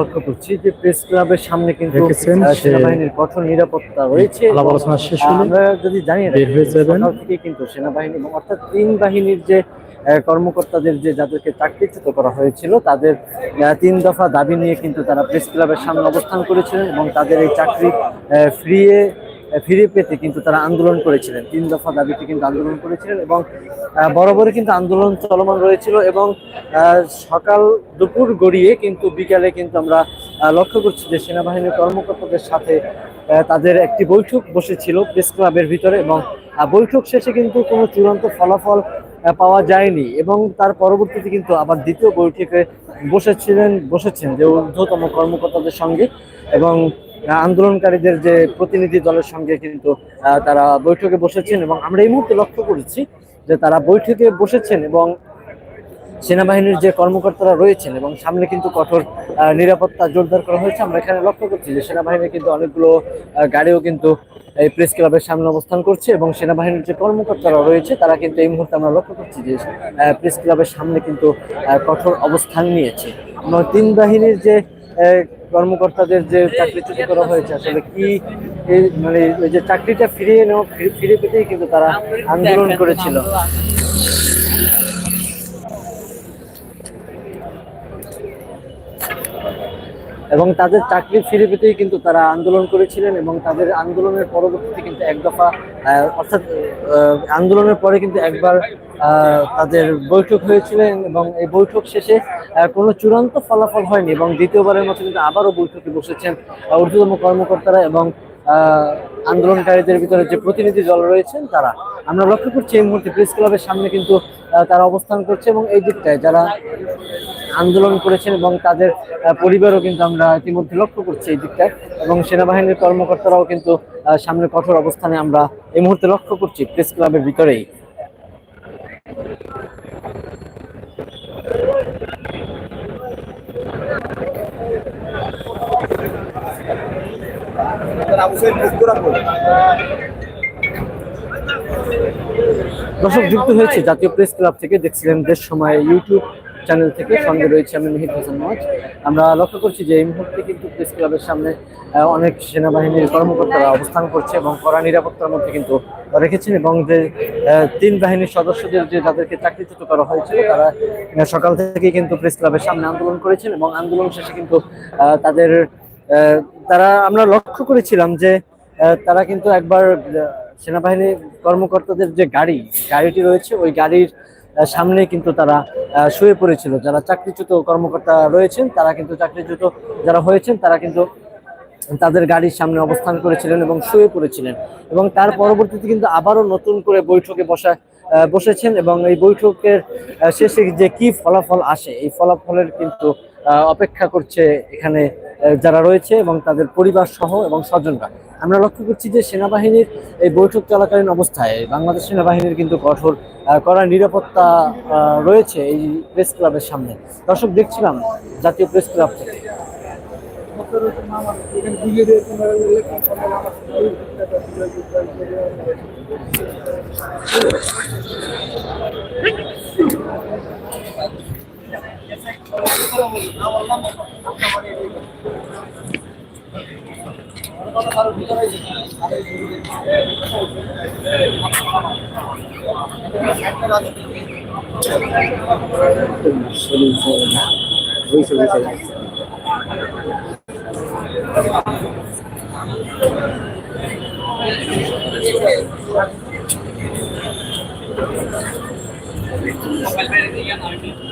লক্ষ্য করছি যে প্রেস ক্লাবের সামনে কিন্তু সেনাবাহিনীর কঠোর নিরাপত্তা রয়েছে। আলোচনা শেষ আমরা যদি জানি সকাল থেকে কিন্তু সেনাবাহিনী এবং অর্থাৎ তিন বাহিনীর যে কর্মকর্তাদের যে যাদেরকে চাকরিচ্যুত করা হয়েছিল তাদের তিন দফা দাবি নিয়ে কিন্তু তারা প্রেস ক্লাবের সামনে অবস্থান করেছিলেন এবং তাদের এই চাকরি ফিরিয়ে ফিরে পেতে কিন্তু তারা আন্দোলন করেছিলেন। তিন দফা দাবিতে কিন্তু আন্দোলন করেছিলেন এবং বরাবরই কিন্তু আন্দোলন চলমান রয়েছিল এবং সকাল দুপুর গড়িয়ে কিন্তু বিকালে কিন্তু আমরা লক্ষ্য করছি যে সেনাবাহিনীর কর্মকর্তাদের সাথে তাদের একটি বৈঠক বসেছিল প্রেস ক্লাবের ভিতরে এবং বৈঠক শেষে কিন্তু কোনো চূড়ান্ত ফলাফল পাওয়া যায়নি এবং তার পরবর্তীতে কিন্তু আবার দ্বিতীয় বৈঠকে বসেছিলেন, বসেছেন যে ঊর্ধ্বতম কর্মকর্তাদের সঙ্গে এবং আন্দোলনকারীদের যে প্রতিনিধি দলের সঙ্গে কিন্তু তারা বৈঠকে বসেছেন এবং আমরা এই মুহূর্তে লক্ষ্য করেছি যে তারা বৈঠকে বসেছেন এবং সেনাবাহিনীর যে কর্মকর্তারা রয়েছেন এবং সামনে কিন্তু কঠোর নিরাপত্তা জোরদার করা হয়েছে। আমরা এখানে লক্ষ্য করছি যে সেনাবাহিনীর কিন্তু অনেকগুলো গাড়িও কিন্তু এই প্রেস ক্লাবের সামনে অবস্থান করছে এবং সেনাবাহিনীর যে কর্মকর্তারা রয়েছে, তারা কিন্তু এই মুহূর্তে আমরা লক্ষ্য করছি যে প্রেস ক্লাবের সামনে কিন্তু কঠোর অবস্থান নিয়েছে। তিন বাহিনীর যে কর্মকর্তাদের যে চাকরিচ্যুত করা হয়েছে, আসলে কি মানে ওই যে চাকরিটা ফিরিয়ে নেওয়া, ফিরে- পেতেই কিন্তু তারা আন্দোলন করেছিল। এবং তাদের চাকরি ফিরে পেতেই কিন্তু তারা আন্দোলন করেছিলেন এবং তাদের আন্দোলনের পরবর্তীতে কিন্তু এক দফা অর্থাৎ আন্দোলনের পরে কিন্তু একবার তাদের বৈঠক হয়েছিলেন এবং এই বৈঠক শেষে কোনো চূড়ান্ত ফলাফল হয়নি এবং দ্বিতীয়বারের মতো কিন্তু আবারও বৈঠকে বসেছেন ঊর্ধ্বতম কর্মকর্তারা এবং আন্দোলনকারীদের ভিতরে যে প্রতিনিধি দল রয়েছেন তারা। আমরা লক্ষ্য করছি এই মুহূর্তে প্রেস ক্লাবের সামনে কিন্তু তারা অবস্থান করছে এবং এই দিকটায় যারা আন্দোলন করেছেন এবং তাদের পরিবারও কিন্তু আমরা ইতিমধ্যে লক্ষ্য করছি এই দিকটায় এবং সেনাবাহিনীর কর্মকর্তারাও কিন্তু সামনে কঠোর অবস্থানে আমরা এই মুহূর্তে লক্ষ্য করছি প্রেস ক্লাবের ভিতরেই। দর্শক, যুক্ত হয়েছে জাতীয় প্রেস ক্লাব থেকে, দেখছিলেন দেশ সময় ইউটিউব চ্যানেল থেকে। সঙ্গে রয়েছে আমি মিহির হাসান নওয়াজ আমরা লক্ষ্য করছি যে এই মুহূর্তে কিন্তু প্রেস ক্লাবের সামনে অনেক সেনাবাহিনীর কর্মকর্তারা অবস্থান করছে এবং কড়া নিরাপত্তার মধ্যে কিন্তু রেখেছেন এবং যে তিন বাহিনীর সদস্যদের যে যাদেরকে চাকরিচ্যুত করা হয়েছিল, তারা সকাল থেকে কিন্তু প্রেস ক্লাবের সামনে আন্দোলন করেছেন এবং আন্দোলন শেষে কিন্তু তাদের তারা, আমরা লক্ষ্য করেছিলাম যে তারা কিন্তু একবার সেনাবাহিনী কর্মকর্তাদের যে গাড়ি, গাড়িটি রয়েছে, ওই গাড়ির সামনে কিন্তু তারা শুয়ে পড়েছিল। যারা চাকরিচ্যুত কর্মকর্তা রয়েছেন, তারা কিন্তু চাকরিচ্যুত যারা হয়েছেন, তারা কিন্তু তাদের গাড়ির সামনে অবস্থান করেছিলেন এবং শুয়ে পড়েছিলেন। এবং তার পরবর্তীতে কিন্তু আবারও নতুন করে বৈঠকে বসা বসেছেন এবং এই বৈঠকের শেষে যে কি ফলাফল আসে, এই ফলাফলের কিন্তু অপেক্ষা করছে এখানে যারা রয়েছে এবং তাদের পরিবার সহ এবং স্বজনরা। আমরা লক্ষ্য করছি যে সেনাবাহিনীর এই বৈঠক চলাকালীন অবস্থায় বাংলাদেশ সেনাবাহিনীর কিন্তু কঠোর কড়া নিরাপত্তা রয়েছে এই প্রেস ক্লাবের সামনে। দর্শক, দেখছিলাম জাতীয় প্রেস ক্লাব থেকে। বুঝছ বুঝছ Gracias.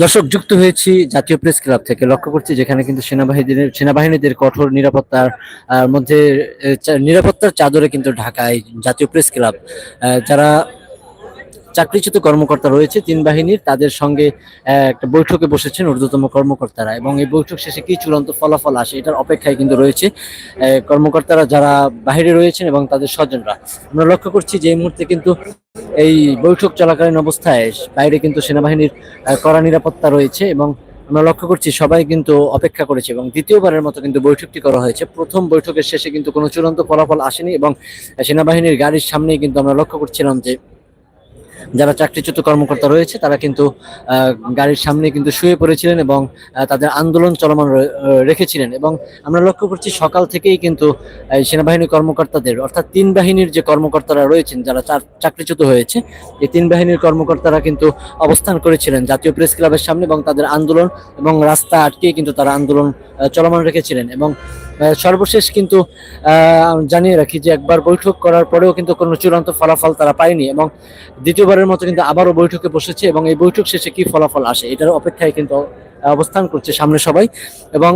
দর্শক, যুক্ত হয়েছি জাতীয় প্রেস ক্লাব থেকে। লক্ষ্য করছি যেখানে কিন্তু সেনাবাহিনীদের সেনাবাহিনীদের কঠোর নিরাপত্তার মধ্যে নিরাপত্তার চাদরে কিন্তু ঢাকায় জাতীয় প্রেস ক্লাব যারা চাকরিচ্যুত কর্মকর্তা রয়েছে তিন বাহিনীর। তাদের সঙ্গে একটা বৈঠকে বসেছেন ঊর্ধ্বতম কর্মকর্তারা এবং এই বৈঠক শেষে কি চূড়ান্ত ফলাফল আসে এটার অপেক্ষায় কিন্তু রয়েছে কর্মকর্তারা যারা বাইরে রয়েছেন এবং তাদের স্বজনরা। আমরা লক্ষ্য করছি যে এই মুহূর্তে কিন্তু এই বৈঠক চলাকালীন অবস্থায় বাইরে কিন্তু সেনাবাহিনীর কড়া নিরাপত্তা রয়েছে এবং আমরা লক্ষ্য করছি সবাই কিন্তু অপেক্ষা করেছে এবং দ্বিতীয়বারের মতো কিন্তু বৈঠকটি করা হয়েছে। প্রথম বৈঠকের শেষে কিন্তু কোনো চূড়ান্ত ফলাফল আসেনি এবং সেনাবাহিনীর গাড়ির সামনেই কিন্তু আমরা লক্ষ্য করছিলাম যে যারা চাকরিচ্যুত কর্মকর্তা রয়েছে, তারা কিন্তু গাড়ির সামনে কিন্তু শুয়ে পড়েছিলেন এবং তাদের আন্দোলন চলমান রেখেছিলেন এবং আমরা লক্ষ্য করছি সকাল থেকেই কিন্তু সেনাবাহিনী কর্মকর্তাদের, অর্থাৎ তিন বাহিনীর যে কর্মকর্তারা রয়েছেন, যারা চাকরিচ্যুত হয়েছে, এই তিন বাহিনীর কর্মকর্তারা কিন্তু অবস্থান করেছিলেন জাতীয় প্রেস ক্লাবের সামনে এবং তাদের আন্দোলন এবং রাস্তা আটকে কিন্তু তারা আন্দোলন চলমান রেখেছিলেন এবং সর্বশেষ কিন্তু জানিয়ে রাখি যে একবার বৈঠক করার পরেও কিন্তু কোনো চূড়ান্ত ফলাফল তারা পায়নি এবং দ্বিতীয়বারের মতো কিন্তু আবারও বৈঠকে বসেছে এবং এই বৈঠক শেষে কি ফলাফল আসে এটার অপেক্ষায় কিন্তু অবস্থান করছে সামনে সবাই এবং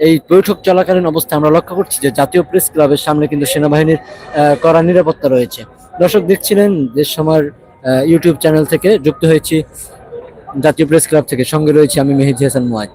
এই বৈঠক চলাকালীন অবস্থায় আমরা লক্ষ্য করছি যে জাতীয় প্রেস ক্লাবের সামনে কিন্তু সেনাবাহিনীর কড়া নিরাপত্তা রয়েছে। দর্শক দেখছিলেন, দেশ সময়ের ইউটিউব চ্যানেল থেকে যুক্ত হয়েছি জাতীয় প্রেস ক্লাব থেকে। সঙ্গে রয়েছে আমি মেহেদি হাসান মুয়াজ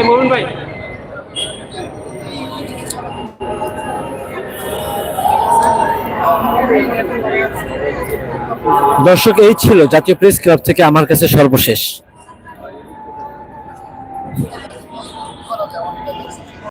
হ্যাঁ মরুন ভাই। দর্শক এই ছিল জাতীয় প্রেস ক্লাব থেকে আমার কাছে সর্বশেষ।